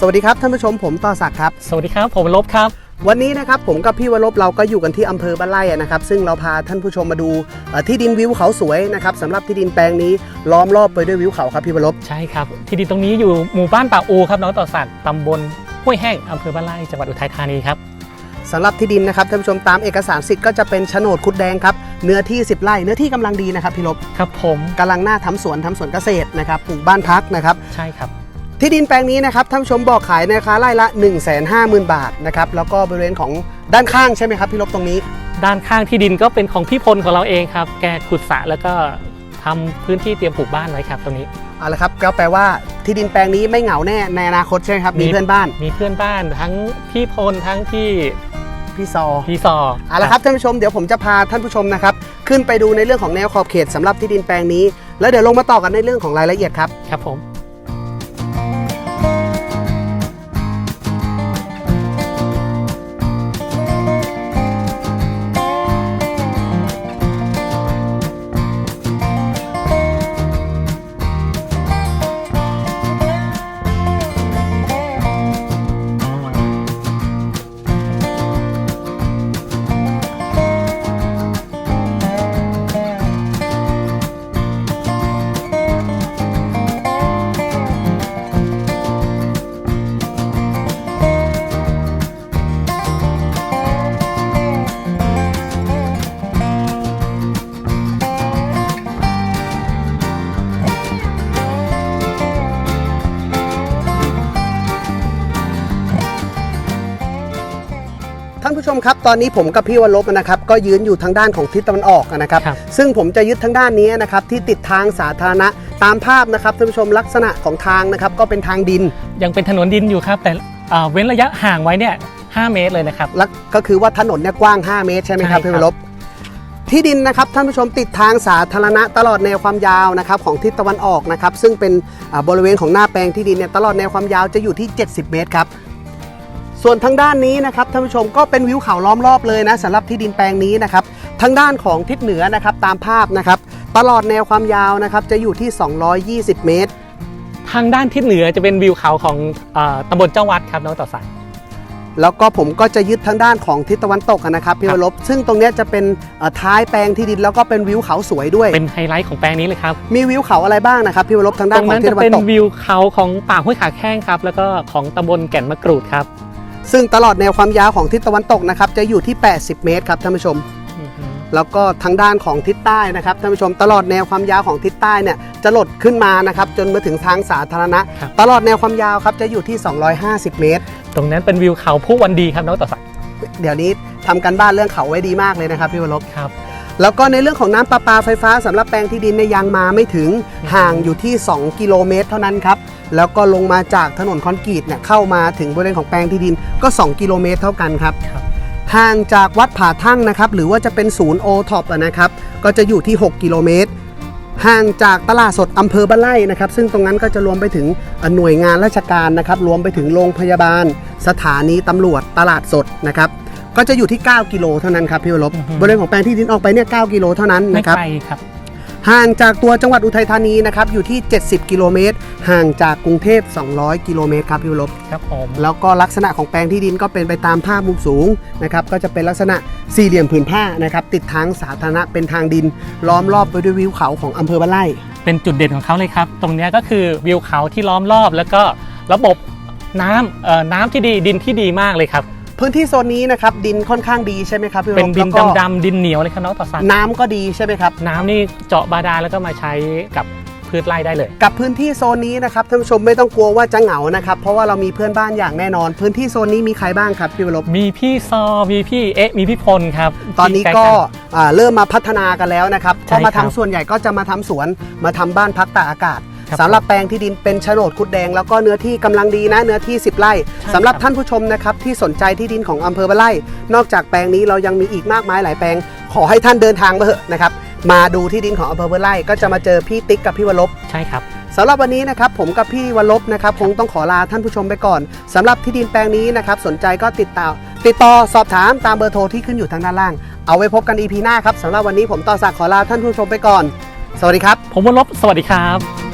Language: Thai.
สวัสดีครับท่านผู้ชมผมต่อศักดิ์ครับ สวัสดีครับผมลบครับ วันนี้นะครับผมกับพี่วรบเราก็อยู่กันที่อำเภอบ้านไร่อะนะครับ ซึ่งเราพาท่านผู้ชมมาดูเอ่อที่ดินวิวเขาสวยนะครับสำหรับที่ดินแปลงนี้ล้อมรอบไปด้วยวิวเขาครับพี่วรบใช่ครับ ที่ดินตรงนี้อยู่หมู่บ้านป่าอูครับน้องต่อสัตว์ตำบลห้วยแห้งอำเภอบ้านไร่จังหวัดอุทัยธานีครับ สำหรับที่ดินนะครับท่านผู้ชมตามเอกสารสิทธิ์ก็จะเป็นโฉนดคุดแดงครับเนื้อที่ 10 ไร่เนื้อที่กำลังดีนะครับพี่ลบครับผมกำลังหน้าทำสวนทำสวนเกษตรนะครับปลูกบ้านพักนะครับ ใช่ครับ ที่ดินแปลงนี้นะครับท่านผู้ชมบอกขายในราคาไร่ละ 1 5 0 0 0 0 บาทนะครับแล้วก็บริเวณของด้านข้างใช่ไหมครับพี่ลบตรงนี้ ด้านข้างที่ดินก็เป็นของพี่พลของเราเองครับ แกขุดสระแล้วก็ทำพื้นที่เตรียมปลูกบ้านไว้ครับตรงนี้ เอาละครับก็แปลว่าที่ดินแปลงนี้ไม่เหงาแน่ในอนาคตใช่ไหมครับมีมี เพื่อนบ้านมีเพื่อนบ้านทั้งพี่พลทั้งพี่พี่ซอ พี่ซอเอาละครับท่านผู้ชมเดี๋ยวผมจะพาท่านผู้ชมนะครับขึ้นไปดูในเรื่องของแนวขอบเขตสำหรับที่ดินแปลงนี้ แล้วเดี๋ยวลงมาต่อกันในเรื่องของรายละเอียดครับ ครับผม ท่านผู้ชมครับตอนนี้ผมกับพี่วันลบนะครับก็ยืนอยู่ทางด้านของทิศตะวันออกนะครับครับ ซึ่งผมจะยึดทางด้านนี้นะครับที่ติดทางสาธารณะตามภาพนะครับท่านผู้ชมลักษณะของทางนะครับก็เป็นทางดิน ยังเป็นถนนดินอยู่ครับ แต่อ่าเว้นระยะห่างไว้เนี่ย5เมตรเลยนะครับและก็คือว่าถนนเนี่ยกว้าง 5 เมตรใช่ไหมครับใช่ครับพี่วันลบที่ดินนะครับท่านผู้ชมติดทางสาธารณะตลอดแนวความยาวนะครับของทิศตะวันออกนะครับซึ่งเป็นอ่าบริเวณของหน้าแปลงที่ดินเนี่ยตลอดแนวความยาวจะอยู่ที่ 70 เมตรครับ ส่วนทางด้านนี้นะครับท่านผู้ชมก็เป็นวิวเขาล้อมรอบเลยนะสำหรับที่ดินแปลงนี้นะครับทางด้านของทิศเหนือนะครับตามภาพนะครับตลอดแนวความยาวนะครับจะอยู่ที่ 220 เมตร ทางด้านทิศเหนือจะเป็นวิวเขาของอ่าตำบลเจ้าวัดครับน้องต่อสัตว์แล้วก็ผมก็จะยึดทางด้านของทิศตะวันตกอะนะครับพี่ครัวบรบซึ่งตรงเนี้ยจะเป็นเอ่อท้ายแปลงที่ดินแล้วก็เป็นวิวเขาสวยด้วย เป็นไฮไลท์ของแปลงนี้เลยครับ มีวิวเขาอะไรบ้างนะครับพี่วรบทางตด้านรงของนั้นทิศจะตะวัเป็นนตก วิวเขาของป่าห้วยขาแข้งครับ แล้วก็ของตำบลแก่นมะกรูดครับ ซึ่งตลอดแนวความยาวของทิศตะวันตกนะครับจะอยู่ที่ 80 เมตรครับท่านผู้ชม แล้วก็ทางด้านของทิศใต้นะครับท่านผู้ชมตลอดแนวความยาวของทิศใต้เนี่ยจะหลดขึ้นมานะครับจนมาถึงทางสาธารณะ ครับ ตลอดแนวความยาวครับจะอยู่ที่ 250 เมตร ตรงนั้นเป็นวิวเขาผู้วันดีครับน้องต่อสักดิ์เดี๋ยวนี้ทำกันบ้านเรื่องเขาไว้ดีมากเลยนะครับพี่วรบ ครับ แล้วก็ในเรื่องของน้ำประปาไฟฟ้าสำหรับแปลงที่ดินเนี่ยยังมาไม่ถึงห่างอยู่ที่ 2 กิโลเมตร เท่านั้นครับ แล้วก็ลงมาจากถนนคอนกรีตเนี่ยเข้ามาถึงบริเวณของแปลงที่ดินก็ 2 กิโลเมตรเท่ากันครับครับห่างจากวัดผาทั่งนะครับหรือว่าจะเป็นศูนย์โอท็อปนะครับก็จะอยู่ที่ 6 กิโลเมตรห่างจากตลาดสดอำเภอบ้านไร่นะครับซึ่งตรงนั้นก็จะรวมไปถึงเอ่อหน่วยงานราชการนะครับรวมไปถึงโรงพยาบาล สถานีตำรวจตลาดสดนะครับก็จะอยู่ที่ 9 กิโลเท่านั้นครับพี่วรบอือฮึบริเวณของแปลงที่ดินออกไปเนี่ย9กิโลเท่านั้นไม่นะครับไกลครับ ห่างจากตัวจังหวัดอุทัยธานีนะครับอยู่ที่ 70 กิโลเมตร ห่างจากกรุงเทพ 200 กิโลเมตรครับพี่วรบครับผมแล้วก็ลักษณะของแปลงที่ดินก็เป็นไปตามภาพมุมสูงนะครับก็จะเป็นลักษณะสี่เหลี่ยมผืนผ้านะครับติดทางสาธารณะเป็นทางดิน ล้อมรอบไปด้วยวิวเขาของอำเภอบ้านไร่ เป็นจุดเด่นของเขาเลยครับ ตรงเนี้ยก็คือวิวเขาที่ล้อมรอบ แล้วก็ระบบน้ำเอ่อน้ำที่ดีดินที่ดีมากเลยครับ พื้นที่โซนนี้นะครับดินค่อนข้างดีใช่ไหมครับพี่วรบเป็นดินแล้วก็ดำๆดินเหนียวเลยครับน้องต่อสักดิ์น้ำก็ดีใช่ไหมครับ น้ำนี่เจาะบาดาลแล้วก็มาใช้กับพืชไร่ได้เลย กับพื้นที่โซนนี้นะครับท่านผู้ชมไม่ต้องกลัวว่าจะเหงานะครับเพราะว่าเรามีเพื่อนบ้านอย่างแน่นอน พื้นที่โซนนี้มีใครบ้างครับพี่วรบมีพี่ซอมีพี่เอ๊ะมีพี่พลครับตอนนี้ที่ก็ใล้ อ่าเริ่มมาพัฒนากันแล้วนะครับใช่พอมาครัทำบส่วนใหญ่ก็จะมาทำสวนมาทำบ้านพักตากอากาศครับ สำหรับแปลงที่ดินเป็นโฉนดคุดแดง แล้วก็เนื้อที่กำลังดีนะเนื้อที่ 10 ไร่ใช่สำหรับครับท่านผู้ชมนะครับที่สนใจที่ดินของอำเภอบ้านไร่ นอกจากแปลงนี้เรายังมีอีกมากมายหลายแปลง ขอให้ท่านเดินทางมาเถอะนะครับมาดูที่ดินของอำเภอบ้านไร่ก็จะมาเจอพี่ติ๊กกับพี่วรบใช่ครับสำหรับวันนี้นะครับผมกับพี่วรบนะครับคงต้องขอลาท่านผู้ชมไปก่อนสำหรับที่ดินแปลงนี้นะครับสนใจก็ติดต่อติดต่อสอบถามตามเบอร์โทรที่ขึ้นอยู่ทางด้านล่าง เอาไว้พบกัน EP หน้าครับสำหรับวันนี้ผมต่อสักดิ์ขอลาท่านผู้ชมไปก่อน สวัสดีครับ ผมวรลบสวัสดีครับ